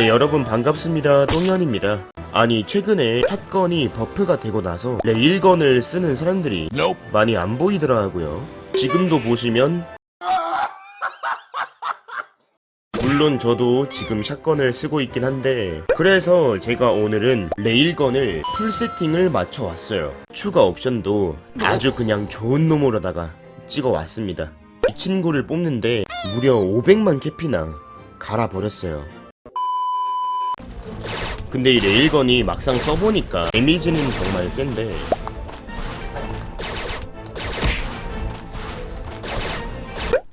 네 여러분 반갑습니다. 똥현입니다. 아니 최근에 샷건이 버프가 되고 나서 레일건을 쓰는 사람들이 많이 안 보이더라고요. 지금도 보시면 물론 저도 지금 샷건을 쓰고 있긴 한데 그래서 제가 오늘은 레일건을 풀 세팅을 맞춰 왔어요. 추가 옵션도 아주 그냥 좋은 놈으로다가 찍어 왔습니다. 이 친구를 뽑는데 무려 500만 캐피나 갈아버렸어요 근데 이 레일건이 막상 써보니까 데미지는 정말 센데.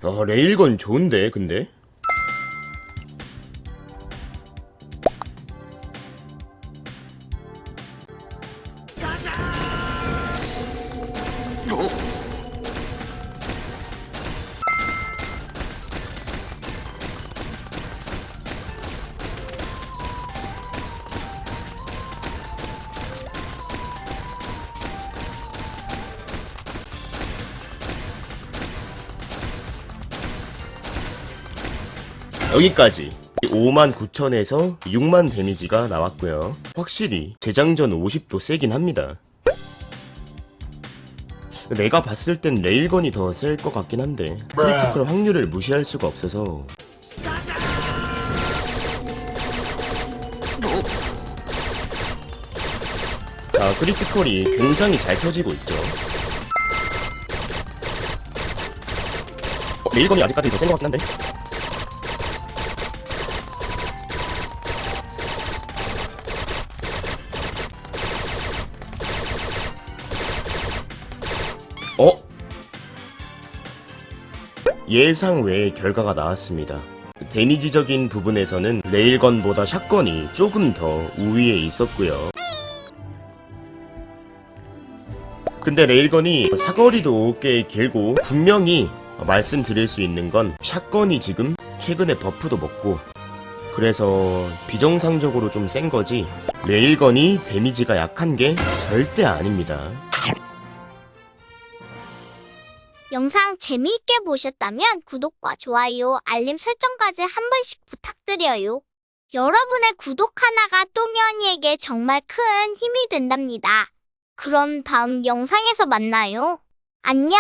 어 레일건 좋은데 근데 여기까지. 5만 9천에서 6만 데미지가 나왔고요. 확실히 재장전 50도 세긴 합니다. 내가 봤을 땐 레일건이 더 셀 것 같긴 한데 크리티컬 확률을 무시할 수가 없어서. 자 크리티컬이 굉장히 잘 펴지고 있죠. 레일건이 아직까지 더 센 것 같긴 한데 어? 예상 외의 결과가 나왔습니다. 데미지적인 부분에서는 레일건보다 샷건이 조금 더 우위에 있었고요. 근데 레일건이 사거리도 꽤 길고 분명히 말씀드릴 수 있는 건 샷건이 지금 최근에 버프도 먹고 그래서 비정상적으로 좀 센 거지 레일건이 데미지가 약한 게 절대 아닙니다. 영상 재미있게 보셨다면 구독과 좋아요, 알림 설정까지 한 번씩 부탁드려요. 여러분의 구독 하나가 똥연이에게 정말 큰 힘이 된답니다. 그럼 다음 영상에서 만나요. 안녕!